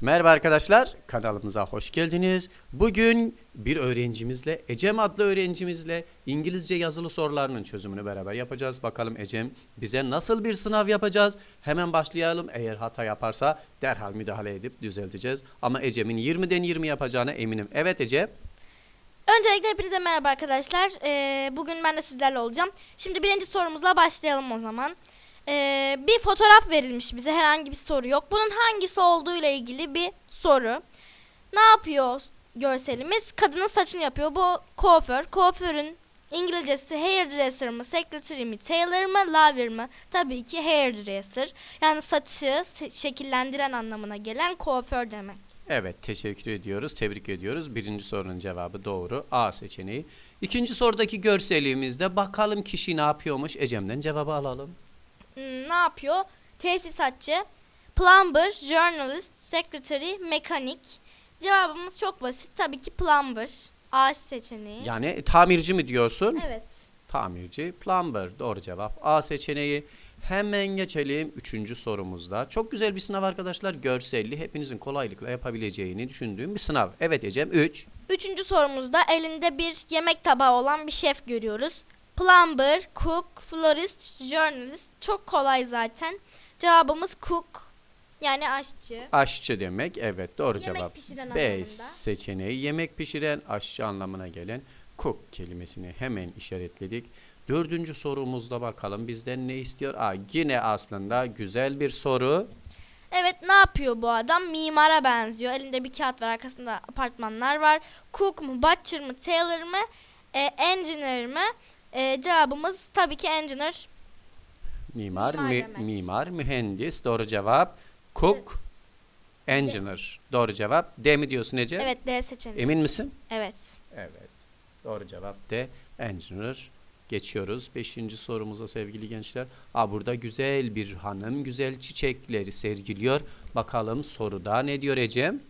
Merhaba arkadaşlar, kanalımıza hoş geldiniz. Bugün bir öğrencimizle, Ecem adlı öğrencimizle İngilizce yazılı sorularının çözümünü beraber yapacağız. Bakalım Ecem bize nasıl bir sınav yapacağız? Hemen başlayalım. Eğer hata yaparsa derhal müdahale edip düzelteceğiz. Ama Ecem'in 20'den 20 yapacağına eminim. Evet Ecem. Öncelikle hepinize merhaba arkadaşlar. Ee, bugün ben de sizlerle olacağım. Şimdi birinci sorumuzla başlayalım o zaman. Ee, bir fotoğraf verilmiş bize herhangi bir soru yok. Bunun hangisi olduğu ile ilgili bir soru. Ne yapıyor görselimiz? Kadının saçını yapıyor. Bu kuaför. Kuaförün İngilizcesi hairdresser mı, secretary mi, tailor mı, lawyer mı? Tabii ki hairdresser. Yani saçı şekillendiren anlamına gelen kuaför demek. Evet teşekkür ediyoruz. Tebrik ediyoruz. Birinci sorunun cevabı doğru. A seçeneği. İkinci sorudaki görselimizde bakalım kişi ne yapıyormuş. Ecem'den cevabı alalım. Hmm, ne yapıyor? Tesisatçı, plumber, journalist, secretary, mekanik. Cevabımız çok basit. Tabii ki plumber. A seçeneği. Yani tamirci mi diyorsun? Evet. Tamirci, plumber. Doğru cevap. A seçeneği. Hemen geçelim üçüncü sorumuzda. Çok güzel bir sınav arkadaşlar. Görselli. Hepinizin kolaylıkla yapabileceğini düşündüğüm bir sınav. Evet Ecem. 3. Üçüncü sorumuzda elinde bir yemek tabağı olan bir şef görüyoruz. Plumber, cook, florist, journalist. Çok kolay zaten. Cevabımız cook. Yani aşçı. Aşçı demek. Evet doğru Yemek cevap. pişiren B anlamında. seçeneği. Yemek pişiren aşçı anlamına gelen cook kelimesini hemen işaretledik. Dördüncü sorumuzda bakalım bizden ne istiyor? Aa, yine aslında güzel bir soru. Evet ne yapıyor bu adam? Mimara benziyor. Elinde bir kağıt var arkasında apartmanlar var. Cook mu, butcher mı, tailor mı, e, engineer mi? E, cevabımız tabii ki engineer. Mimar, Mimar mü- demek. mimar, mühendis. Doğru cevap. Cook, engineer. Doğru cevap. D mi diyorsun Ece? Evet D seçeneği. Emin misin? Evet. Evet. Doğru cevap D. Engineer. Geçiyoruz. Beşinci sorumuza sevgili gençler. Aa, burada güzel bir hanım güzel çiçekleri sergiliyor. Bakalım soruda ne diyor Ecem?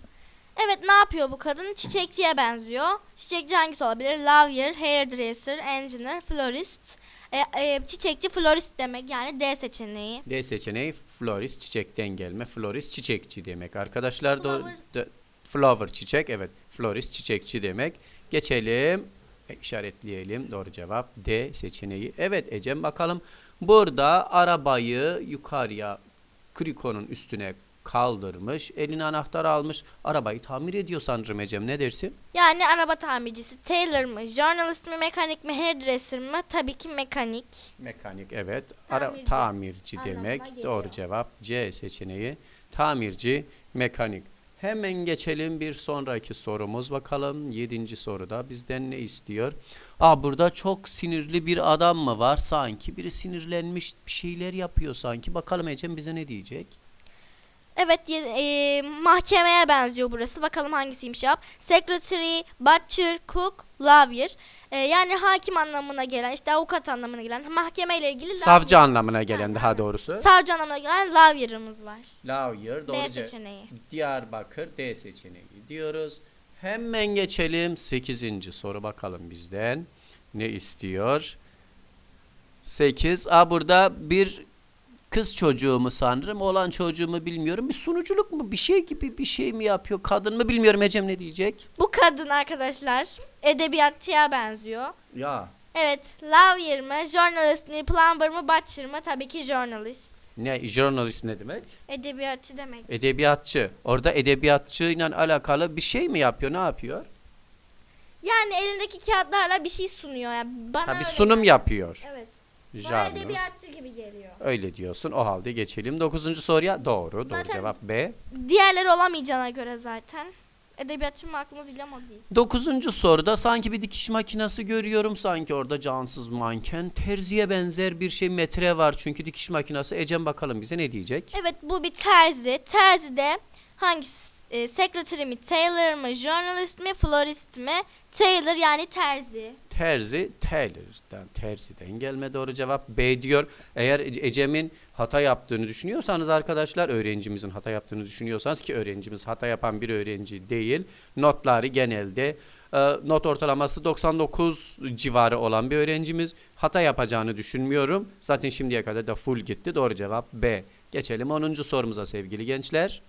Evet ne yapıyor bu kadın? Çiçekçiye benziyor. Çiçekçi hangisi olabilir? Lawyer, hairdresser, engineer, florist. E, e, çiçekçi florist demek yani D seçeneği. D seçeneği florist çiçekten gelme. Florist çiçekçi demek. Arkadaşlar da Flower. da- flower çiçek evet. Florist çiçekçi demek. Geçelim. E, işaretleyelim. Doğru cevap D seçeneği. Evet Ecem bakalım. Burada arabayı yukarıya krikonun üstüne kaldırmış. Eline anahtar almış. Arabayı tamir ediyor sanırım Ecem. Ne dersin? Yani araba tamircisi. Tailor mı, journalist mi, mekanik mi, hairdresser mı? Tabii ki mekanik. Mekanik evet. Ara, Tamirci demek. geliyor. Doğru cevap C seçeneği. Tamirci, mekanik. Hemen geçelim bir sonraki sorumuz. Bakalım yedinci soruda bizden ne istiyor? Aa burada çok sinirli bir adam mı var? Sanki biri sinirlenmiş bir şeyler yapıyor sanki. Bakalım Ecem bize ne diyecek? Evet e, mahkemeye benziyor burası. Bakalım hangisiymiş cevap. Secretary, butcher, cook, lawyer. E, yani hakim anlamına gelen, işte avukat anlamına gelen, mahkemeyle ilgili Savcı lawyer. anlamına gelen daha doğrusu. Savcı anlamına gelen lawyer'ımız var. Lawyer doğru D seçeneği. Diyarbakır D seçeneği diyoruz. Hemen geçelim 8. soru bakalım bizden. Ne istiyor? 8. Aa burada bir kız çocuğu mu sanırım? Olan çocuğu mu bilmiyorum. Bir sunuculuk mu? Bir şey gibi bir şey mi yapıyor? Kadın mı bilmiyorum. Ecem ne diyecek? Bu kadın arkadaşlar edebiyatçıya benziyor. Ya. Evet, lawyer mı, journalist mi, plumber mı, butcher mı? Tabii ki journalist. Ne? Journalist ne demek? Edebiyatçı demek. Edebiyatçı. Orada edebiyatçıyla alakalı bir şey mi yapıyor? Ne yapıyor? Yani elindeki kağıtlarla bir şey sunuyor. Yani bana Ha, bir öyle sunum geliyor. yapıyor. Evet. Bana edebiyatçı gibi geliyor. Öyle diyorsun. O halde geçelim. Dokuzuncu soruya. Doğru. Doğru Zaten- cevap B. Diğerleri olamayacağına göre zaten. Edebiyatçı mı aklımda değil ama o değil. Dokuzuncu soruda sanki bir dikiş makinesi görüyorum. Sanki orada cansız manken. Terziye benzer bir şey metre var. Çünkü dikiş makinesi. Ecem bakalım bize ne diyecek? Evet bu bir terzi. Terzi de hangisi? E, secretary mi, tailor mı, journalist mi, florist mi? Tailor yani terzi. Terzi, tailor'dan, terziden gelme doğru cevap B diyor. Eğer Ece- Ecem'in hata yaptığını düşünüyorsanız arkadaşlar, öğrencimizin hata yaptığını düşünüyorsanız ki öğrencimiz hata yapan bir öğrenci değil. Notları genelde e, not ortalaması 99 civarı olan bir öğrencimiz. Hata yapacağını düşünmüyorum. Zaten şimdiye kadar da full gitti. Doğru cevap B. Geçelim 10. sorumuza sevgili gençler.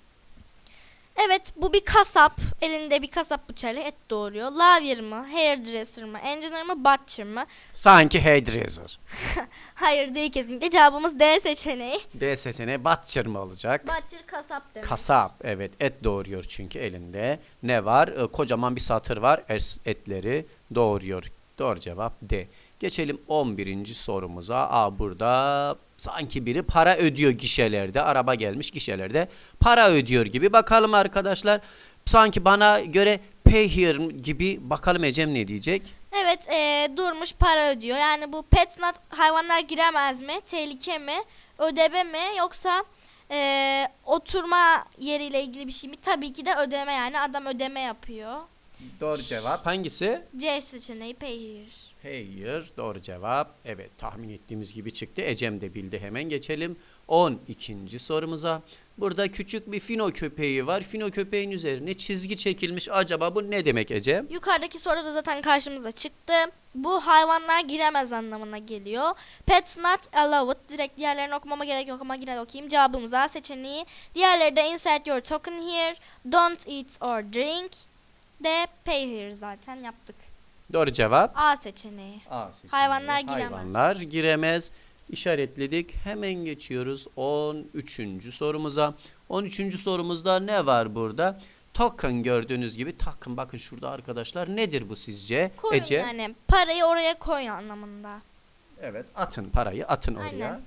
Evet bu bir kasap. Elinde bir kasap bıçağıyla et doğuruyor. Lawyer mı? Hairdresser mı? Engineer mı? Butcher mı? Sanki hairdresser. Hayır değil kesinlikle. Cevabımız D seçeneği. D seçeneği butcher mı olacak? Butcher kasap demek. Kasap evet et doğuruyor çünkü elinde. Ne var? Ee, kocaman bir satır var. Etleri doğuruyor. Doğru cevap D. Geçelim 11. sorumuza. Aa burada sanki biri para ödüyor gişelerde. Araba gelmiş gişelerde para ödüyor gibi. Bakalım arkadaşlar. Sanki bana göre pay here gibi bakalım Ecem ne diyecek? Evet eee, durmuş para ödüyor. Yani bu pets not hayvanlar giremez mi? Tehlike mi? Ödeme mi? Yoksa eee, oturma yeriyle ilgili bir şey mi? Tabii ki de ödeme yani adam ödeme yapıyor. Doğru cevap hangisi? C seçeneği here. Hayır doğru cevap. Evet tahmin ettiğimiz gibi çıktı. Ecem de bildi hemen geçelim. 12. sorumuza. Burada küçük bir fino köpeği var. Fino köpeğin üzerine çizgi çekilmiş. Acaba bu ne demek Ecem? Yukarıdaki soruda zaten karşımıza çıktı. Bu hayvanlar giremez anlamına geliyor. Pets not allowed. Direkt diğerlerini okumama gerek yok ama yine de okuyayım. Cevabımız A seçeneği. Diğerleri de insert your token here. Don't eat or drink. D pay here zaten yaptık. Doğru cevap. A seçeneği. A seçeneği. Hayvanlar giremez. Hayvanlar giremez. İşaretledik. Hemen geçiyoruz 13. sorumuza. 13. sorumuzda ne var burada? Token gördüğünüz gibi token bakın şurada arkadaşlar nedir bu sizce? Koyun Ece. yani. Parayı oraya koy anlamında. Evet atın parayı atın oraya. Aynen.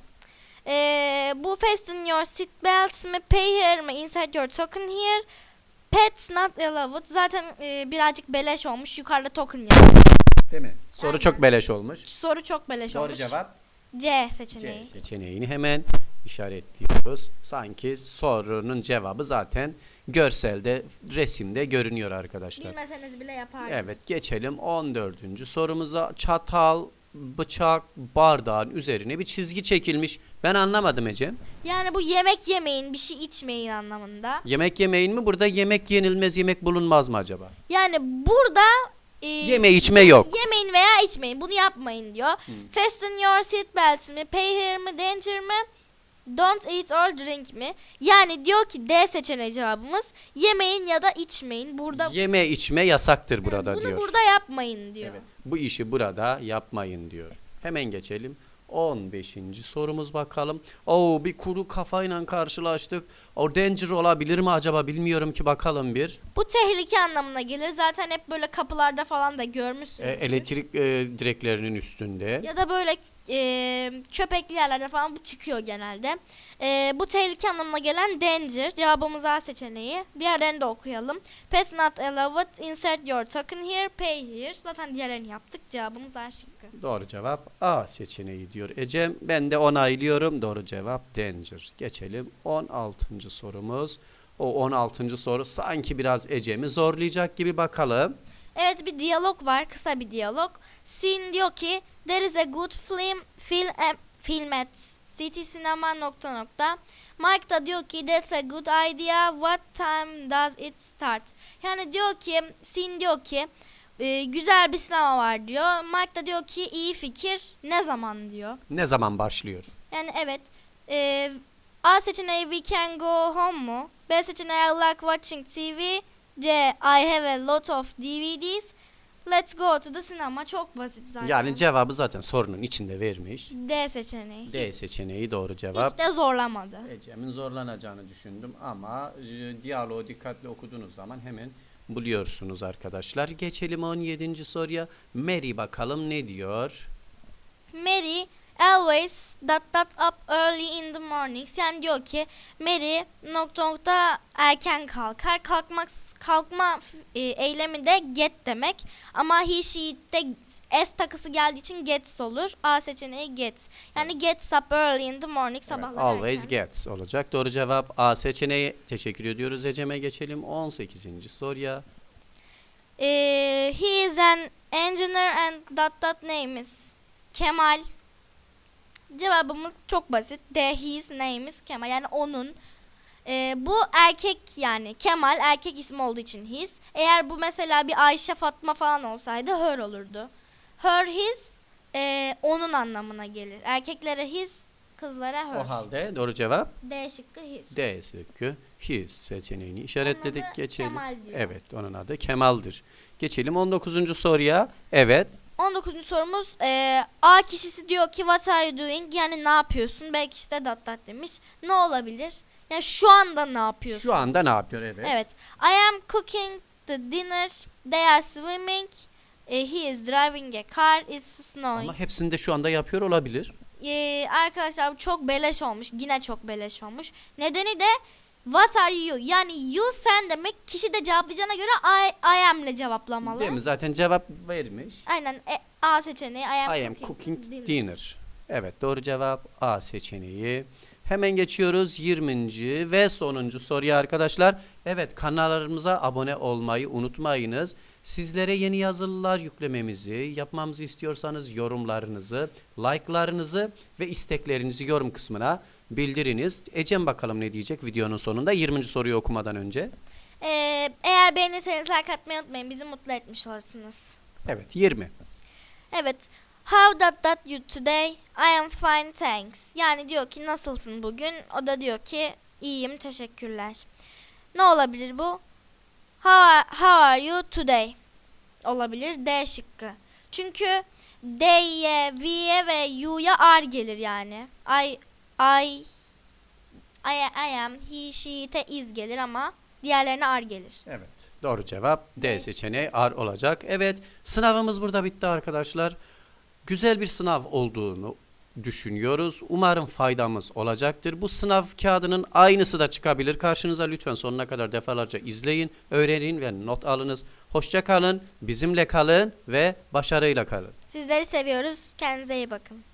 Ee, bu fasten your seat belts mi? Pay here mi? Insert your token here. Pets not allowed. Zaten e, birazcık beleş olmuş. Yukarıda token yazıyor. Değil mi? Soru Aynen. çok beleş olmuş. Soru çok beleş Doğru olmuş. cevap C C seçeneği. seçeneğini hemen işaretliyoruz. Sanki sorunun cevabı zaten görselde, resimde görünüyor arkadaşlar. Bilmeseniz bile yapardınız. Evet geçelim 14. sorumuza. Çatal, bıçak, bardağın üzerine bir çizgi çekilmiş. Ben anlamadım Ecem. Yani bu yemek yemeyin, bir şey içmeyin anlamında. Yemek yemeyin mi? Burada yemek yenilmez, yemek bulunmaz mı acaba? Yani burada e, Yeme içme yok. yemeyin veya içmeyin. Bunu yapmayın diyor. Hmm. Fasten your seat belts mi? Pay here mi? Danger mi? Don't eat or drink mi? Yani diyor ki D seçeneği cevabımız. Yemeyin ya da içmeyin. Burada Yeme içme yasaktır burada bunu diyor. burada yapmayın diyor. Evet. Bu işi burada yapmayın diyor. Hemen geçelim. 15. sorumuz bakalım. Oo bir kuru kafayla karşılaştık. O danger olabilir mi acaba bilmiyorum ki bakalım bir. Bu tehlike anlamına gelir. Zaten hep böyle kapılarda falan da görmüşsünüz. E, elektrik e, direklerinin üstünde. Ya da böyle e, köpekli yerlerde falan bu çıkıyor genelde. E, bu tehlike anlamına gelen danger. Cevabımız A seçeneği. Diğerlerini de okuyalım. Pets not allowed. Insert your token here. Pay here. Zaten diğerlerini yaptık. Cevabımız A şıkkı. Doğru cevap A seçeneği diyor Ecem. Ben de onaylıyorum. Doğru cevap danger. Geçelim 16. sorumuz. O 16. soru sanki biraz Ecem'i zorlayacak gibi bakalım. Evet bir diyalog var. Kısa bir diyalog. Sin diyor ki There is a good film, film, em- film at City Cinema nokta nokta. Mike da diyor ki That's a good idea. What time does it start? Yani diyor ki Sin diyor ki "E, güzel bir sinema var diyor. Mike da diyor ki iyi fikir. Ne zaman diyor. Ne zaman başlıyor? Yani evet. E, A seçeneği we can go home mu? B seçeneği I like watching TV. C I have a lot of DVDs. Let's go to the cinema. Çok basit zaten. Yani cevabı zaten sorunun içinde vermiş. D seçeneği. D Hiç, seçeneği doğru cevap. hiç de zorlamadı. Ecem'in zorlanacağını düşündüm ama e, diyaloğu dikkatli okuduğunuz zaman hemen buluyorsunuz arkadaşlar. Geçelim 17. soruya. Mary bakalım ne diyor? Mary always dot dot up early in the mornings. Yani diyor ki Mary nokta nokta erken kalkar. Kalkmak kalkma e, eylemi de get demek. Ama he she de s takısı geldiği için gets olur. A seçeneği gets. Yani gets up early in the morning sabahları Always erken. gets olacak. Doğru cevap A seçeneği. Teşekkür ediyoruz Ecem'e geçelim 18. soruya. E, he is an engineer and dot dot name is Kemal. Cevabımız çok basit. The his name is Kemal. Yani onun. Ee, bu erkek yani Kemal erkek ismi olduğu için his. Eğer bu mesela bir Ayşe Fatma falan olsaydı her olurdu. Her his e, onun anlamına gelir. Erkeklere his, Kızlara her. O halde doğru cevap D şıkkı his. D şıkkı. His seçeneğini işaretledik. Onun adı Geçelim. Kemal diyor. Evet onun adı Kemal'dir. Geçelim 19. soruya. Evet. 19. sorumuz e, A kişisi diyor ki what are you doing? Yani ne yapıyorsun? Belki işte dat dat demiş. Ne olabilir? Yani şu anda ne yapıyorsun? Şu anda ne yapıyor? Evet. Evet. I am cooking the dinner. They are swimming. E, he is driving a car. It's snowing. Ama hepsini de şu anda yapıyor olabilir. Ee, arkadaşlar bu çok beleş olmuş. Yine çok beleş olmuş. Nedeni de what are you? Yani you sen demek kişi de cevaplayacağına göre I, I am ile cevaplamalı. Değil mi? Zaten cevap vermiş. Aynen. E, A seçeneği I am, I am cooking dinner. Evet doğru cevap A seçeneği. Hemen geçiyoruz 20. ve sonuncu soruya arkadaşlar. Evet kanallarımıza abone olmayı unutmayınız. Sizlere yeni yazılılar yüklememizi, yapmamızı istiyorsanız yorumlarınızı, like'larınızı ve isteklerinizi yorum kısmına bildiriniz. Ecem bakalım ne diyecek videonun sonunda 20. soruyu okumadan önce. Ee, eğer beğenirseniz like atmayı unutmayın. Bizi mutlu etmiş olursunuz. Evet 20. Evet. How that that you today? I am fine thanks. Yani diyor ki nasılsın bugün? O da diyor ki iyiyim teşekkürler. Ne olabilir bu? How are, how are you today? Olabilir D şıkkı. Çünkü D'ye, V'ye ve U'ya R gelir yani. I, I, I, I am, he, she, te, is gelir ama diğerlerine R gelir. Evet. Doğru cevap D seçeneği R olacak. Evet sınavımız burada bitti arkadaşlar. Güzel bir sınav olduğunu düşünüyoruz. Umarım faydamız olacaktır. Bu sınav kağıdının aynısı da çıkabilir. Karşınıza lütfen sonuna kadar defalarca izleyin, öğrenin ve not alınız. Hoşça kalın, bizimle kalın ve başarıyla kalın. Sizleri seviyoruz. Kendinize iyi bakın.